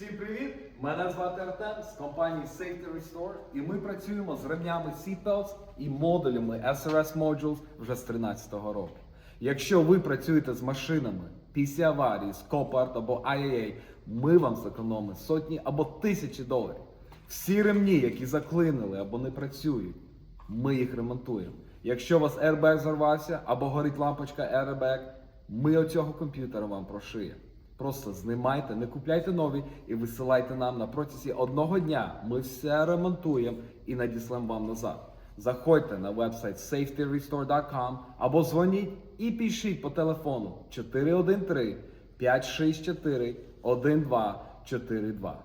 Всім привіт! Мене звати Артем з компанії Safety Restore і ми працюємо з ремнями Seatbelts і модулями SRS Modules вже з 2013 року. Якщо ви працюєте з машинами після аварії, з Copart або IAA, ми вам зекономимо сотні або тисячі доларів. Всі ремні, які заклинили або не працюють, ми їх ремонтуємо. Якщо у вас airbag зарвався або горить лампочка airbag, ми оцього комп'ютера вам прошиємо. Просто знімайте, не купляйте нові і висилайте нам на протязі одного дня. Ми все ремонтуємо і надіслемо вам назад. Заходьте на вебсайт safetyrestore.com або дзвоніть і пишіть по телефону 413 564 1242.